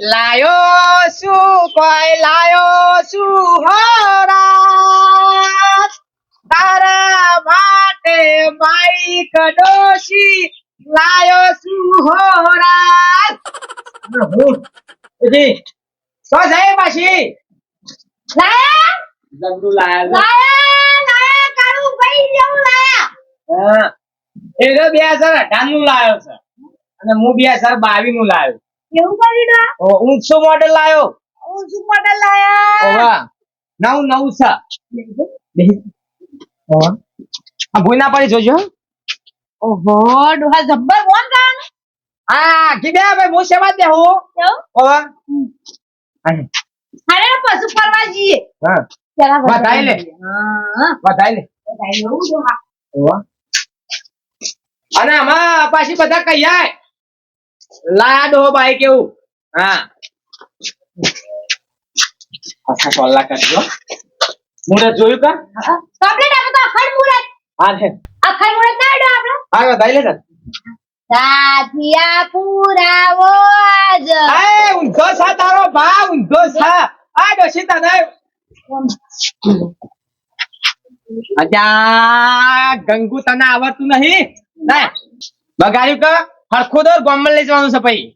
લાયો શું? કોઈ લાયો શું? હોરા તારા માટે માઈક ડોશી લાયો શું? હોરા પછી તો જાય પાછી? લાયા? જબરુ લાયા લાયા લાયા કાળું ભાઈ જેવું લાયા. હા. એ તો બે હજાર અઢારનું લાયો છે. અને હું બે હજાર બાવીસનું લાયો. કેવું કરી ઓ ઊંચો મોડેલ લાયો? ઊંચો મોડેલ લાયા? ઓવા નવ નવ સા ઓવા આ ભૂઈ ના પડી જોજો. ઓહો ડોહા જબ્બર બોલ ગાવાનું હા કીધા ભાઈ હું સેવા દે હું. ઓવા આને. અરે પશુ ફરવા જઈએ. હા. પેલા વધાઈ લે. હા. બધાય લે. વધાઈ લે ઓવા અને આમાં પાછી બધા કહી જાય લાયા ડો ભાઈ કેવું? હા. પાછા કોલ્લા કરજો મુરત જોયું કા? કમ્પ્લીટ આપો તો અખંડ મુરત. હા છે. અખંડ મુરત ના આડો આપણો? હા વધાઈ લે ને સાધિયા પુરાવો આજ એ ઊંધો સા તારો ભા ઊંધો સા. આ ડોશી તને અજા ગંગુ તને આવડતું નહીં. ના બગાડ્યું કે? હરખું દોર ગોમલ લઈ જવાનું છે ભાઈ.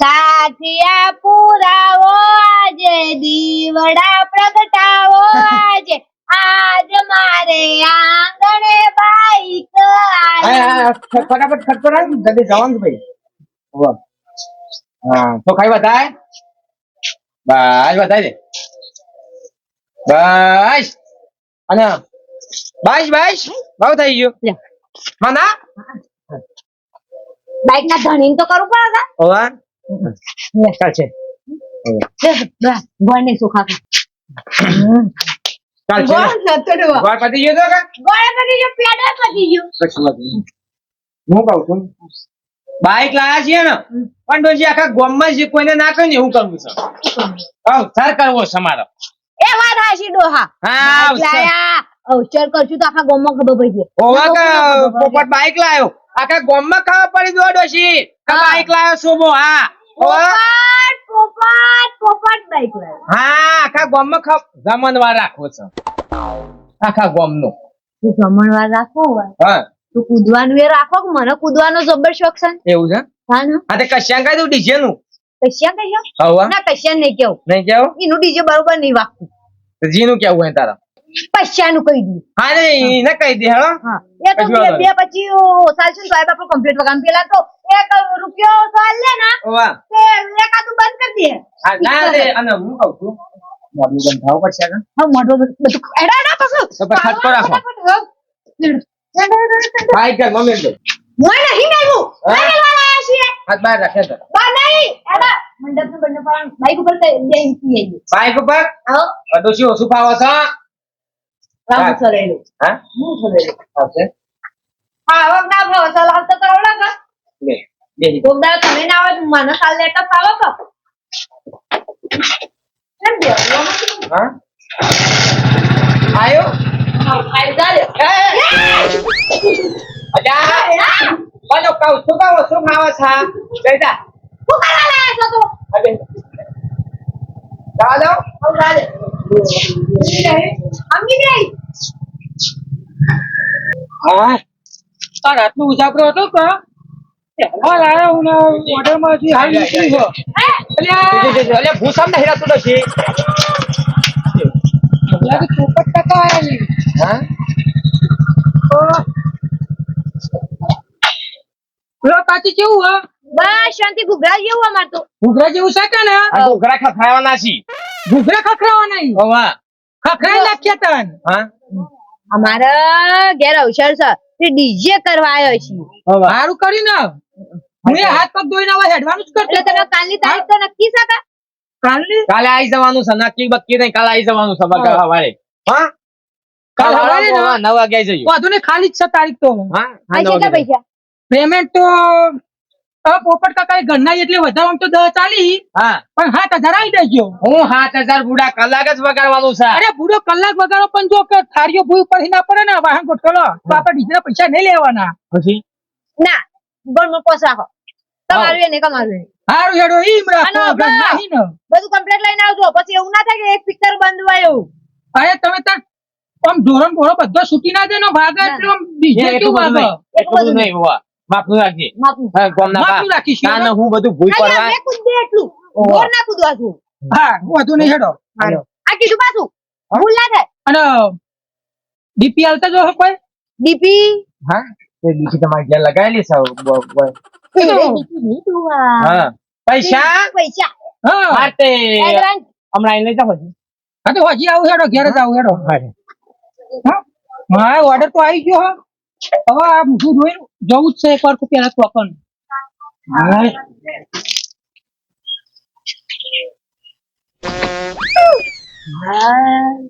સાથિયા પુરાવો આજે દીવડા પ્રગટાવો આજે. આજ મારે આંગણે બાઈક ફટાફટ રાખ જલ્દી જવાનું ભાઈ. હા તો ખાઈ બતાય બસ બતાય દે બસ. અને બસ બસ બહુ થઈ ગયું. મના? બાઈક ના ધણી તો કરવું પડે હવે? ચાલ છે. ગોળ સુખા ચાલ છે. પતી ગયો તો ગોળ પતી ગયો પેડા પતી ગયો. કશું વાત હું કહું છું. બાઈક લાયા છીએ ને પણ ડોજી આખા ગામમાં જે કોઈને ના કહે ને એવું કરવું છે. અવસર સર કરવો છે મારો એ વાત હાશી ડોહા. હા, લાયા. અવસર કરશું તો આખા ગામમાં ખબર પડી જાય. ઓવા કે પોપટ બાઈક લાયો. આખા ગામમાં ખબર પડી દો ડોશી કે હા. બાઈક લાયો સુમો હા. પોપટ પોપટ પોપટ બાઈક લાયો. હા આખા ગામમાં ખબર જમણવાર રાખવો છો. આખા ગામનો. તું જમણવાર રાખો હા. તું કૂદવાનું એ રાખો કે મને કૂદવાનો જબર શોખ છે એવું છે? હા ને હા તે કશ્યા કઈ દઉં ડીજે નું? કશ્યાન કશ્યા હવા. ના કશ્યા નહીં કેવું નહીં કેવું એનું ડીજે બરોબર નહીં વાગતું. જીનું કેવું હોય તારા? પશ્યાનું કહી દઉં. હા ને એને કહી દે હેડો. હા. એ તો બે બે પછી ઓસાલ છે તો આપણું કમ્પ્લીટ વગામ પેલા તો એક રૂપિયો સાલ લે ના વાહ. તે એકાદું બંધ કરી દે. હા ના રે અને હું કહું છું મોઢું બંધ થવું પડશે કે હા મોઢો બધું એડા એડા પાછું. તો પછી ખટકો રાખો. બાઈક ઘર મમ્મી દે મોય નહીં મેલું હા? નહીં છીએ. હાથ બહાર રાખે તો બા નહીં એડા મંડપનું બંને પણ બાઈક ઉપર બાઈક ઓછું ફાવો છો. આવે કેમ બે હા? આયો? અજા! બોલો શું કહું શું ખાવો છે? બેટા. શું કરવા લાયા છો તું? અબે દાદો? આવડા લે અમી ગઈ હા? તાર આટલું ઉજાગરો હતો કે? હાલ આયો હું ઓર્ડરમાંથી હાલ નીકળી ગયો અલ્યા. અલે ભૂસમ નહીં રહેતું નથી લાગે ચોપટ ટકા આયા નહીં. હા? પેલો કાચી કેવું હા? બસ શાંતિ. ઘૂઘરા જેવું અમાર તો. ઘૂઘરા જેવું છે કે ને? ઘૂઘરા ખખરાવાના છે. ઘૂઘરા ખખરાવાના છે ઓવા ખખરાઈ નાખ્યા તન. હા? અમારે ઘેર અવસર છે. તે ડીજે કરવા આવ્યો છે. સારું કર્યું ને હું એ હાથ પગ ધોઈને આવા હેડવાનું જ કરતો તને કાલની તારીખ તો નક્કી છે કા? કાલની? કાલે આવી જવાનું છે. નક્કી બક્કી નહીં. કાલે આવી જવાનું છે. બગા હવારે. હા? કાલ હવારે? નવ વાગે આવી જઈએ. વાંધો નહીં ખાલી જ છે તારીખ તો. હા? હા, પૈસા કેટલા પૈસા? પેમેન્ટ તો પોપટ કાકા એ ઘરના એટલે વધારે આમ તો દસ ચાલી. હા. પણ સાત હજાર આવી દેજો. હું સાત હજાર બુડા કલાક જ વગાડવાનું છે. અરે પૂરો કલાક વગાડો પણ જો કે થાળીઓ ભૂઈ પર ના પડે ને વાહન ગોઠવેલો તો આપણે બીજા પૈસા નહીં લેવાના. પછી? ના ગણ પોસા હો. કમાવ્યું ને કમાવ્યું હારું હેડો ઈ બધું કમ્પ્લીટ લઈને આવજો. પછી એવું ના થાય કે એક પિક્ચર બંધ હોય એવું અરે તમે તાર આમ ધોરણ ભોળો બધો છૂટી ના દે ને. ભાગે એટલે બીજે કેવું ભાગ? વાગે એટલું બધું નહીં હોવા માફું રાખજે માપનું. હા ગોમના માફું બા રાખીશું, તાને હું બધું ભૂલ ખાલી કરવા અમે દે એટલું. બોર ના કૂદવા છું હા વધુ નહીં હેડો. આ કીધું પાછું. ભૂલ ના થાય. અને ડીપી આલતા જો કોઈ? ડીપી? હા? તે બીજી તમારી ઘેર લગાવેલી હા. પૈસા? પૈસા. હા. માટે હમણાં એને જાવ હજી. હા તો હજી આવું હેડો ઘેર જ આવું હેડો. હા. હા? ઓર્ડર તો આવી ગયો હો. હવે આ બધું જોઈ જવું જ છે એક વાર પેલા તો આપણને.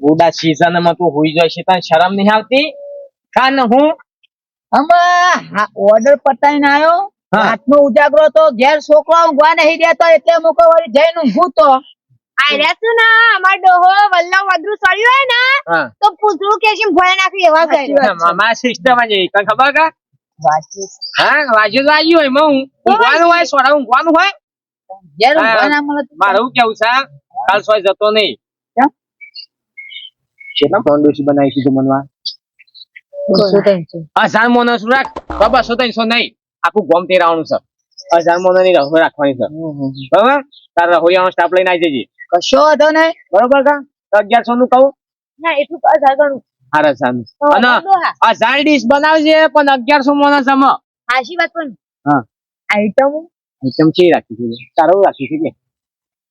ઉડા માં તું હુઈ જાય છે તને શરમ નહીં આવતી? કાન હું? આમાં ઓર્ડર પતાઈને આવ્યો હા. રાતનો ઉજાગરો તો ઘેર છોકરા ઊંઘવા નહીં દેતો એટલે મૂકો વળી જઈને ઊંઘું તો. છું ને અમાર ડોહો વલ્લવ વધુ સળ્યું હોય ને તો પૂછડું કે છે ભોય નાખી એવા સાચી કરે મારા સિસ્ટમ જ ખબર કા? હા વાજુ તો હોય ઊંઘવાનું હોય સોડા ઊંઘવાનું મારે કેવું છે કાલ સોય જતો નહીં. કેમ? કેટલા ફાઉન્ડેશન બનાવી દીધું ત્રણસો. હજાર મોનો શું રાખ? બસો ત્રણસો નહીં. આખું ગોમ તેરાવાનું છે. હજાર મોનો ની રાખવાની છે. બરાબર? તાર રસોઈયાનો સ્ટાફ લઈને આવી જજે. કશો વાંધો નહીં. બરોબર કા? અગિયારસો નું કહું? ના એટલું હજારનું તો અને આ સારી ડીશ બનાવજે પણ અગિયારસો મોનો સમ હાશી વાત પણ. હા. આઈટમ આઈટમ છે રાખી છે? સારું રાખી છે કે?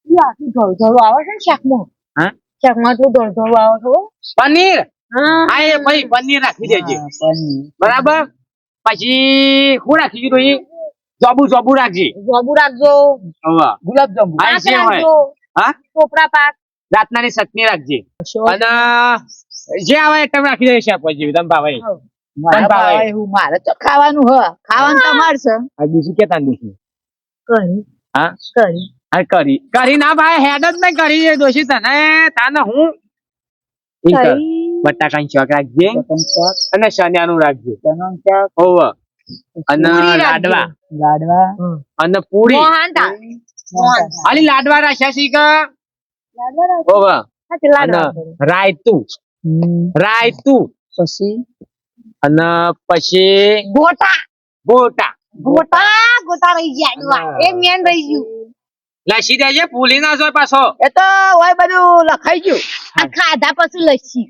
આખી ધોળ ધોળ આવે છે ને શાકમાં? હા? શાકમાં તો ધોળ ધોળ આવે છે પનીર? હા. એ ભાઈ પનીર રાખી દેજે. બરાબર? પછી શું રાખી દીધું જોબુ જોબુ રાખજે. જોબુ રાખજો. ગુલાબ ગુલાબજાંબુ હા, પાક જે હોય. રાખજો. હા? ટોપરા પાક. રાતનાની ચટણી રાખજે. અને જે આવે આઈટમ રાખી દે શાકભાજી. તમે ભાવે. મારા તો ખાવાનું હ. ખાવાનું તમારે છે. બીજું કે તાન દુખી કરી. હા? કરી. હા કરી. કરી ના ભાઈ હેડ જ નહીં કરી દોશી તને. તાને હું? બટાકા ની બટાકાની શાક રાખજે. અને શનિયાનું રાખજે. હોવ. અને લાડવા. લાડવા. અને પૂરી. અલી લાડવા રાખ્યા છે કે. રાયતું. રાયતું. પછી? અને પછી ગોટા. ગોટા. ગોટા ગોટા રહી ગયા. એ મેન રહી ગયું. લસી દેજે ભૂલી ના જોય પાછો. એ તો હોય બધું લખાઈ ગયું. આ ખાધા પછી લસી.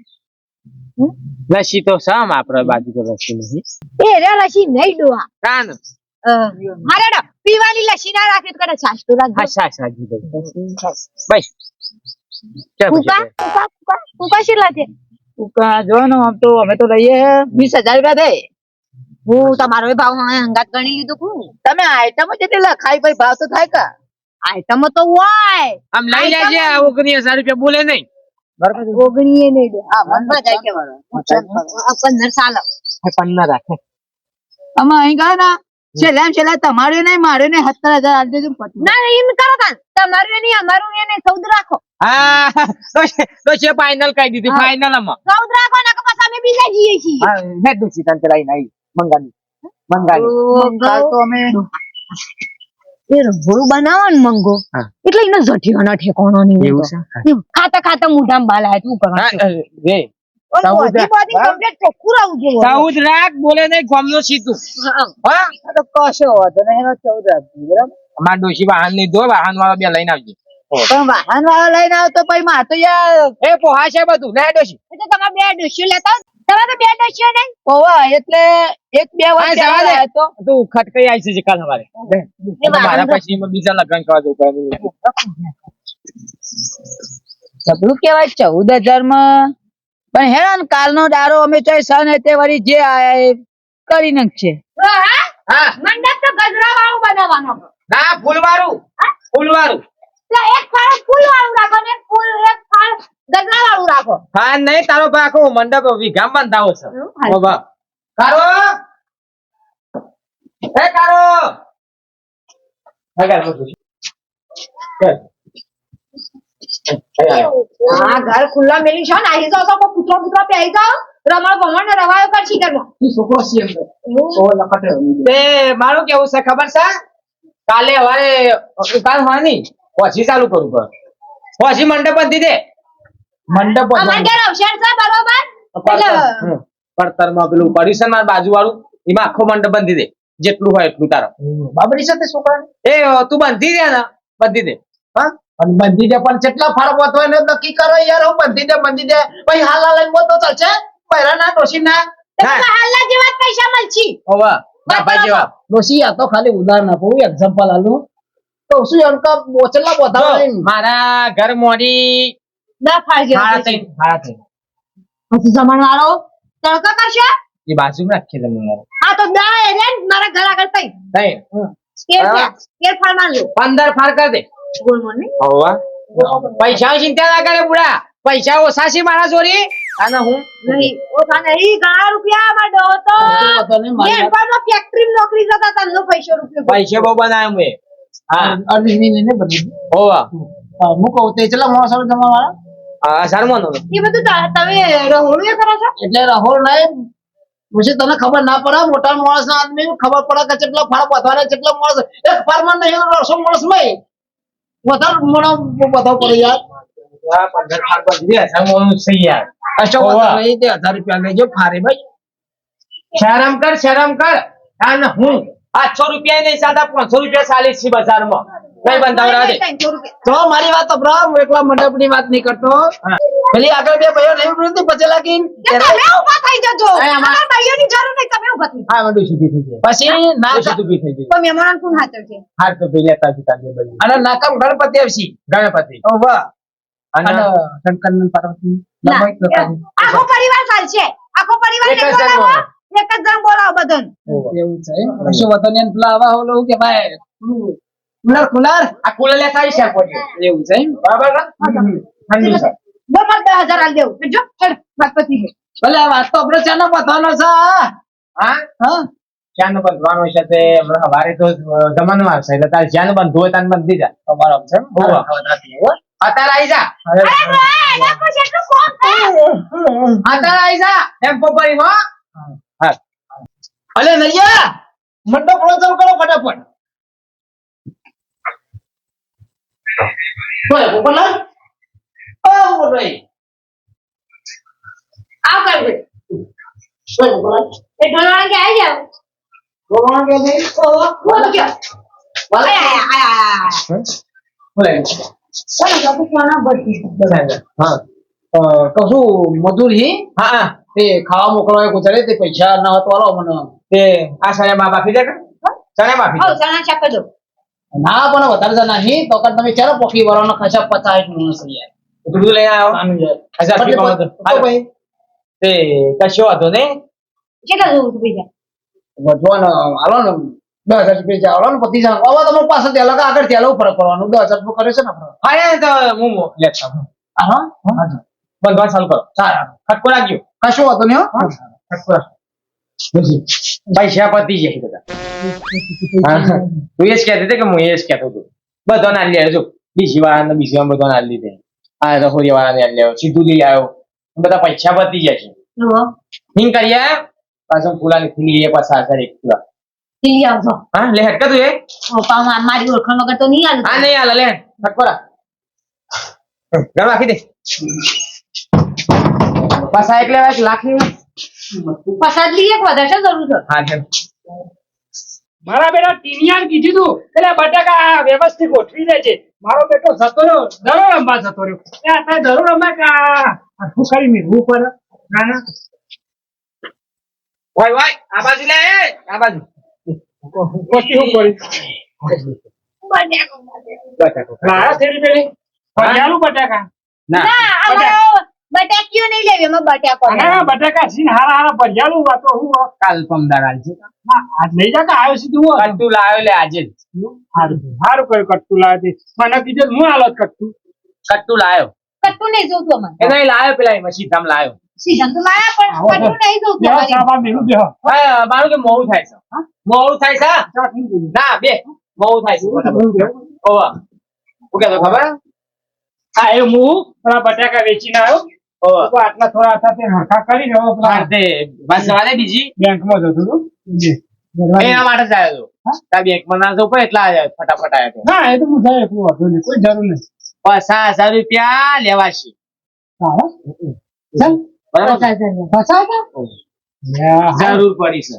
લસી તો સમ આપડે બાજુ તો લસી નહીં એ રે લસી નહીં ડોવા કાન. મારે પીવાની લસી ના રાખે તો કદાચ સાસુ તો હા સાસ રાખી દે. બસ. કુકા કુકા કુકા કુકા કેટલા છે? ઉકા જો ને આમ તો અમે તો લઈએ. વીસ હજાર રૂપિયા દે હું તમારો ભાવ અંગાત ગણી લીધું કું. તમે આઈટમ જેટલી લખાઈ ભાઈ ભાવ તો થાય કા? આઈટમ તો હોય. આમ લઈ લેજે ઓગણીસ હજાર રૂપિયા બોલે નહીં. ઓગણીએ નહીં હા મન જાય કે મારો આ પંદર સાલ. પંદર રાખે. અમે અહીં ગયા ને છેલ્લા છેલ્લા તમારે નહીં મારે નહીં સત્તર હજાર આપજો ના એમ કરો તાન તમારું નહીં અમારું એને સૌદ રાખો. હા તો છે ફાઇનલ કહી દીધી ફાઇનલમાં સૌદ રાખો ને પછી અમે બીજા જઈએ છીએ. હા દુસી તન લઈને નહીં મંગાની મંગાની તો કાલ તો અમે એ રંગોળું બનાવો ને મંગો એટલે એનો ઠેકાણો નહીં એવું. છે? ખાતા ખાતા મોઢામાં બાલ આવે શું કરવાનું? સાઉદ રાખ બોલે નહીં ગોમનો સીધું. હા. તો કશો વાંધો નહીં એનો ચૌદ રાખજો બરાબર? અમાર ડોશી વાહન નહીં દો વાહન વાળા બે લઈને આવજે. પણ વાહન વાળો લઈને આવતો તો પછી માં તો યાર એ પોહા છે બધું. લે ડોશી. એટલે તમે બે ડોશીઓ લેતા. તમે તો બે ડોશીઓ નહીં? હોવા એટલે એક બે વાર જવા દે. તો તું ખટકાઈ આવી છે કાલ સવારે મારા પછી બીજા લગ્ન કરવા જવું પડે. કેવાય ચૌદ હજારમાં પણ હેરાન કાલનો દારો અમે ચોઈ સન તે વળી જે આયા એ કરી નાખશે હા? હા. મંડપ તો ગજરા વાળું બનાવવાનો ના એટલે એક ફાળ ફૂલ વાળું રાખો ને એક ફૂલ એક ફાળ ગજરા વાળું રાખો. હા નહીં તારો ભાઈ આખો મંડપ વિઘામ બાંધાવો છે. હાલ. ઓ બા. કારો? એ કારો? હા કારો બધું હા ઘર ખુલ્લા મેલી છો ને આવી જાવ તો કૂતરો કૂતરો પે આવી જાઓ. રમણ ભમણ ને રવાયો કરશી કરવો બે મારું કેવું છે ખબર છે? કાલે હવે કાલ હોવાની? પછી ચાલુ કરું પર પછી મંડપ બંધી દે મંડપ અમાર ઘેર અવસર છે બરોબર? પડતરમાં પેલું પડ્યું છે મારા બાજુ વાળું એમાં આખો મંડપ બંધી દે જેટલું હોય એટલું તારા. બાબરી સાથે છોકરા એ તું બંધી દે ને બંધી દે હા? પણ બંધી દે પણ કેટલા ફરક હોતો હોય ને નક્કી કરો યાર હું બંધી દે બંધી દે પછી હાલ હાલ લઈને તો ચાલશે? પહેરા ના ડોસી ના? હાલના જેવા પૈસા મળશે. ઓવા જેવા. આ તો ખાલી ઉદાહરણ આપું એક્ઝામ્પલ આલું. તો શું એમ કે બોચલા જો, મારા ઘર મોડી ના સાડા ત્રણ સાડા ત્રણ પછી જમણવાળો તડકો કરશે? એ બાજુ રાખીએ હા તો દા મારા ઘર આગળ તઈ કેર હા. કેર ફાળ માર લો પંદર ફાર કર દે. ગોળ મોને. હોવા પૈસા ચિંતા ના કરે બુડા પૈસા ઓછા છે મારા જોડી. અને હું નહીં ઓછા નહીં ઘણા રૂપિયા માં ડો તો વાંધો નહીં, મારી વાત- નોકરી જતા તમને પૈસો રૂપિયો પૈસે બહુ બનાવ્યો મેં હા. અરવિંદની ને બધી હોવા હું કહું તે ચલા માણસો જમા વાળા શર્માનો એ બધું તમે રહોડું એ કરો છો? એટલે રાહોલ નહીં. પછી તને ખબર ના પડે મોટા માણસ ના આદમી ખબર પડે કે કેટલા ફાળ બધાને કેટલા માણસ એક ફાર્મર નહીં રસો માણસ નહીં. વધારે મને બધા પડે યાર. હજાર રૂપિયા લેજો ફારે ભાઈ. શરમ કર શરમ કર. અને હું. આઠસો રૂપિયા નહીં સાદા પાંચસો રૂપિયા ચાલીસ છે બજારમાં. કઈ બંધાવરા દે તો મારી વાત તો હું એકલા મંડપની વાત નહીં કરતો. હા. પેલી આગળ બે ભાઈઓ નહીં બોલતી પછી લાગી કે તમે ઊભા થઈ જજો. એ ભાઈઓ ની જરૂર નહીં તમે ઊભા થઈ હા મંડુ સીધી થઈ જાય. પછી ના સીધી થઈ જાય. તો મહેમાન કોણ હાજર છે? હાથ તો ભાઈ લેતા જતા બે બાજુ. અને નાકમ ગણપતિ આવશી. ગણપતિ. ઓ વાહ. અને શંકર પાર્વતી. આખો પરિવાર ચાલશે આખો પરિવાર એક જ એક જ જણ બોલાવો બધાને. એવું છે? કશો એમ પેલા આવા ઓલું કે ભાઈ કુલર કુલર. આ કુલર લે આવી છે પોતે. એવું છે બરાબર? ઠંડુ છે. મારે દસ હજાર આલ દેવું. જો હેડ વાત પતી છે. ભલે આ વાત તો આપણે ચાનો પતાનો છે. હા? હા. જ્યાં બંધવાનું છે તે હવારે તો જમવાનું આવશે. એટલે તારે જ્યાં બંધ હોય ત્યાં બંધ દીધા. તમારો છે. અત્યારે આવી જા. અત્યારે આવી જા. ટેમ્પો ભરી માં હા. અલે નૈયા મંડપ કરો ફટાફટ. બોલ ગોપાલાલ ઓ બોલાઈ આવ કર ભાઈ. બોલ ગોપાલાલ એ ઢોલવાળા કે આવી જાવ બોલવાનું કે નહીં ઓ બોલ કે બોલ. આય આય આય આય. બોલાય કોના બધી હા અ, કહું છું મજૂર હી? હા હા. તે ખાવા મોકલવા ગુજારે તે પૈસા ન હતો મને તે આ સણે બા બાફી દે સણે બાફી હો દે. ચણા ચાપ દો. ના પણ વધારે જણા નહીં. તો કાં તમે ચાલો પોકી વાળાનો ખસા પચાસ માણસ યાર. એટલું લઈ આવ્યો હાલો. ભાઈ તે કશો વાંધો ને કેટલા જોવું તું પૈસા? વધવાનો હાલો ને. દસ હજાર રૂપિયા ચાલો ને પતી જાણ હવે તમારી પાસે ત્યાં લગા આગળ ત્યાં લઉં ફરક પડવાનું દસ હજાર રૂપિયા કરે છે ને હા એ તો હું લેતા હું હા. બંધવા ચાલુ કરો. સારા. ખટકો રાખજો. કશું વાતો નહીં હો. ખટકો રાખ. પૈસા પતી જાય બધા. હું. એ જ કહેતી હતી કે હું એ જ કહેતો હતો. બધો ના લે જો બીજી વાર ને બીજી વાર બધો ના લીધે આ રહોરી વાળા ને આવ્યો સીધું લઈ આવ્યો. બધા પૈસા પતી જાય છે. હિંગ કરીએ? પાછું ફૂલાની ખીલી એ પાછા હજાર એક પૂરા દિલ્હી આવજો. હા લે હેટ તું એ. મારી ઓળખાણ વગર તો નહીં હા નહીં હાલે લે. ખટકો ઘર રાખી દે. પાછા એક લેવા એક લાખની પસાદ લઈએ વધારે છે જરૂર છે? હા છે મારા બેટા ટીનિયાને કીધું તું એટલે બટાકા વ્યવસ્થિત ગોઠવી દે છે. મારો બેટો જતો રહ્યો દરો રમવા જતો રહ્યો. એ આ દરો રમવા કે શું કરી મેળવું પર ના ના. વાય વાય આ બાજુ લે આ બાજુ. પછી હું કરી. બટાકા મારા શેરી પેલી? બટાકા. ના. ના અમારો બટાકીઓ નહીં લેવી અમે બટાકો બટાકા સીન હારા હારા ભરિયાલું વાતો હું કાલ પમદાર આલ છે આજ લઈ જા કે આવ્યો સીધું કટ્ટુ લાવ્યો લે આજે જ. સારું સારું કર્યું કટ્ટું લાવી મને કીધું હું હાલત કટ્ટુ. કટ્ટુ લાવ્યો કટ્ટુ નહીં જોતું અમારે એ નહીં લાવ્યો પેલા એમાં સીધામ લાવ્યો સીધા તો લાયા પણ કટ્ટું નહીં જોતું સાબા મેલું બેહો. હા, મારું કે મોડું થાય છે. મોડું થાય છે. ના બે. મોડું થાય છે. ઓવા. હું તો ખબર? હા એ હું બટાકા વેચીને આવ્યો. આટલા થોડા હતા તે હરખા કરી રહ્યો બસ સવારે બીજી? બેંકમાં જતો હતો. એના માટે જ આવ્યો હતો. બેંકમાં ના જવું પડે એટલા આવ્યા ફટાફટ આવ્યો હતો. ના એ તો હું જાય એટલું વાંધો નહીં કોઈ જરૂર નહીં. પચાસ હજાર રૂપિયા લેવાશે. હા ચાલ. બરાબર? ફસાતા જરૂર પડી છે.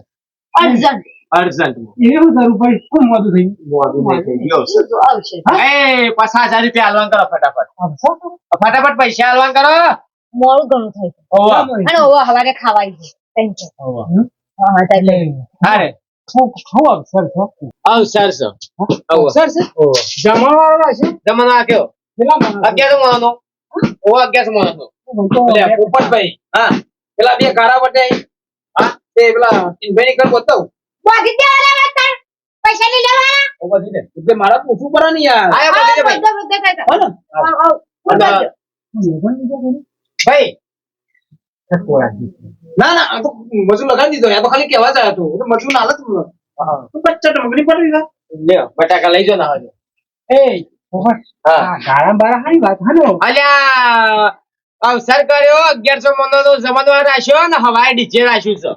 અર્જન્ટ. અર્જન્ટ. એવું જરૂર પડી. શું મોડું થઈ મોડું થઈ ગયું. તો આવશે. એ પચાસ હજાર રૂપિયા હાલવાન કરો ફટાફટ. ફટાફટ પૈસા હાલવાન કરો. મોડું ઘણું થાય અને ઓવા હવારે ખાવાય છે. હા અવસર અવસર અવસર કયો માણસ? ઓ પોપટભાઈ હા. પેલા બે કારા વટે હા તે પેલા ટીનભાઈ ની ઘર બતાવું બાકી દેવાના પૈસા નહીં લેવાના. ઓ બધી દે એટલે મારા પૂછવું પડે ને યાર. દે ભાઈ. હો ભાઈ. ના ના આ તો મજૂર લગાડી દીધો. આ તો ખાલી કહેવા જાય આવ્યો તો મજૂર ના હાલત તું કચ્ચા ડુંગળી પડી ગયા લે બટાકા લઈ જો ના હવે એ ગાળા બાળા હારી વાત હાલો અલ્યા અવસર કર્યો. અગિયારસો મનો નો જમાનો રાખ્યો ને હવાએ ડીજે રાખ્યું છે?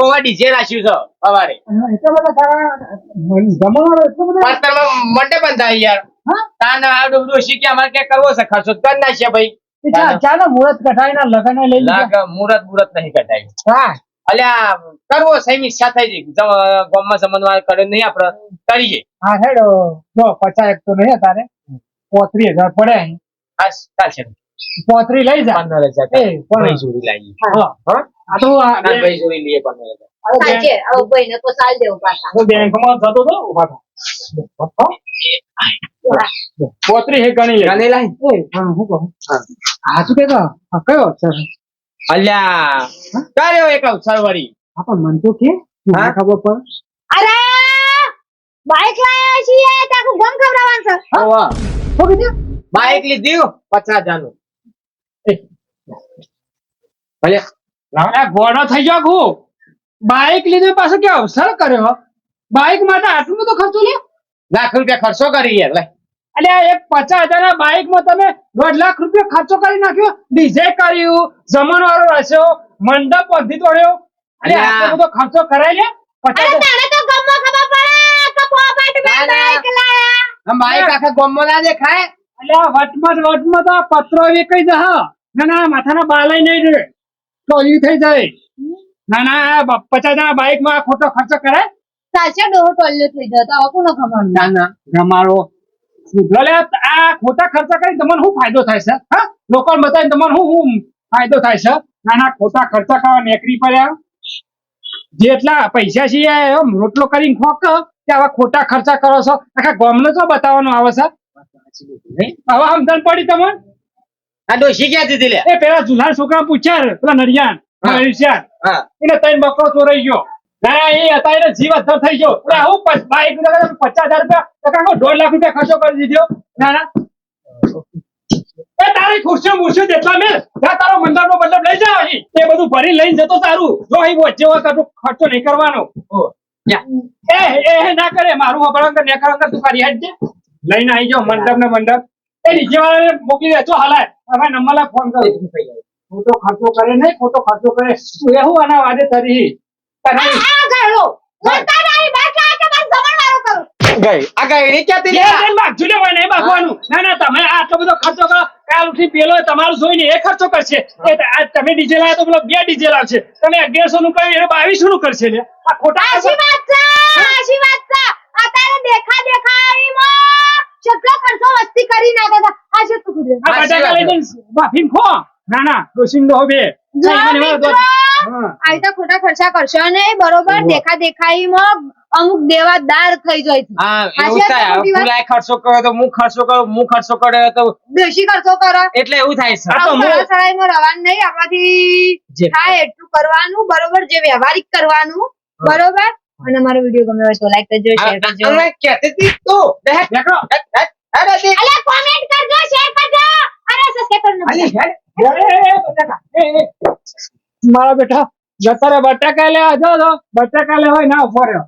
ઓવા ડીજે રાખ્યું છે સવારે એટલા બધા તારા મન- એટલો બધો? મંડે બંધાય યાર. હા? તાન આ બધું શીખ્યા અમારે ક્યાં કરવો છે? ખર્ચો કરી નાખીએ ભાઈ. એ મુહૂર્ત ચાલો ના લગ્ન લઈ લીધા. લાગ મુરત મુરત નહીં કટાય હા. અલ્યા કરવો સહી સાથે જ ગામમાં સંબંધમાં કરે નહીં આપણે કરીએ. હા હેડો. જો પચાસ એક તો નહીં તારે પોત્રી હજાર પડે. હા ચાલશે પોત્રી લઈ જા. પંદર હજાર એ, પણ- જોડી લાવી હા. હા. તો આ ભાઈ જોડી લઈએ પંદર હજાર. સાચે. હવે કોઈને તો સાલ દેવું પાછા. બેંકમાં જતો હતો ઊભા થા. પોત્રી હે ગણી લે ગણી. એ, હા, હું કહું? હા. શું કહેતો હા, કયો અક્ષર? અલ્યા કર્યો એક અવસર વળી? હા પણ મન તો કે હા? ખબર પર અરે બાઈક લાયા છીએ તાકું ગમ ખવડાવવાનું છે? ઓવા. હો કીધું? બાઈક લીધી પચાસ હજારનું અલ્યા આ ગોડો થઈ ગયો હું બાઈક લીધું પાછો કે અવસર કર્યો? બાઈક માટે આટલું બધું ખર્ચો લે લાખ રૂપિયા ખર્ચો કરી યાર લે. એટલે આ એક પચાસ હજાર ના બાઈકમાં તમે દોઢ લાખ રૂપિયા ખર્ચો કરી નાખ્યો? ડીજે કર્યું જમણ વાળો રાખ્યો મંડપ વધી તોડ્યો. અને આટલો બધો ખર્ચો કરાય લે? આખા ગામમાં ના દેખાય. એટલે આ વટમાં વટમાં તો પત્રો એવી કઈ જા ના ના માથાના બાલાય નહીં રે ટોલી થઈ જાય. ના ના પચાસ જણા બાઈકમાં ખોટો ખર્ચો કરાય. સાચે ડોહો ટોલ્યો થઈ જતો કોનો ખબર ના ના તમારો એટલે આ ખોટા ખર્ચા કરી તમને શું ફાયદો થાય છે? હા? લોકો બતાવીને તમને શું શું ફાયદો થાય છે? ના ના ખોટા ખર્ચા કરવા નેકરી પડ્યા. જેટલા પૈસા છે એમ રોટલો કરીને ખોક કે આવા ખોટા ખર્ચા કરો છો. આખા ગામને તો બતાવવાનું આવે છે. હવે સમજણ પડી તમને? આ ડોશી ક્યાં દીધી લે? એ પેલા જુલાન છોકરા પૂછ્યા પેલા નરિયાન હા. હા. એને ત્રણ બકરો ચોરાઈ ગયો. ના એ જીવ અદ્ધર થઈ ગયો. બાઈક લગાડે પચાસ હજાર રૂપિયા. તો દોઢ લાખ રૂપિયા ખર્ચો કરી દીધો. ના ના. એ તારી ખુરશીઓ મુરશીઓ જેટલા મેલ ત્યાં તારો મંડળનો મતલબ લઈ જાવ એ બધું ભરી લઈને જતો તારું. જો અહીં વચ્ચે હોય ખર્ચો નહીં કરવાનો. એ એ ના કરે. મારું હબળંગ ને કરંગ તું કરી હેડ લઈને આવી જાઓ મંડપ ને મંડપ. એ નીચે વાળાને મોકલી દેજો હલાય. હવે નંબરલા ફોન કરો ખોટો ખર્ચો કરે નહીં ખોટો ખર્ચો કરે. તું એવું આના વાદે તરી. નહીં ગઈ. આ ગઈ ક્યાંથી લે જેલ માગજો હોય ને એ ના ના તમે આટલો બધો ખર્ચો કરો. કાલ ઉઠી પેલો તમારું જોઈને એ ખર્ચો કરશે. આ તમે ડીજે લાવ્યા તો પેલો બે ડીજે લાવશે. તમે અગિયારસો નું કર્યું એને બાવીસો નું કરશે લે આ ખોટા વાત છે આશી વાત છે. અત્યારે દેખા દેખાડીમાં કેટલો ખર્ચો વસ્તી કરી નાખે છે આ શું તું આ બટાકા લઈ જઈને બાફીને ખો ના ના ડોસીને દો બે. મિત્રો દો-. આવી રીતે ખોટા ખર્ચા કરશો નહીં બરોબર દેખા માં અમુક દેવાદાર થઈ જાય છે. હા એવું થાય. ખર્ચો કર્યો તો હું ખર્ચો કર્યો હું ખર્ચો કર્યો તો દેશી ખર્ચો કરો. એટલે એવું થાય છે. તો હું- રવાનું નહીં આપણાથી થાય એટલું કરવાનું બરોબર જે વ્યવહારિક કરવાનું બરોબર? અને અમારો વીડિયો ગમે હોય તો લાઈક કરજો શેર કરજો. અમે કહેતી હતી તું. અરે. અલ્યા કોમેન્ટ કરજો શેર કરજો. અરે સબસ્ક્રાઇબ કરજો. અલી, હેટ. મારા બેટા જતા રે બટાકા લે જો બટાકા લે હોય ના રહ્યો.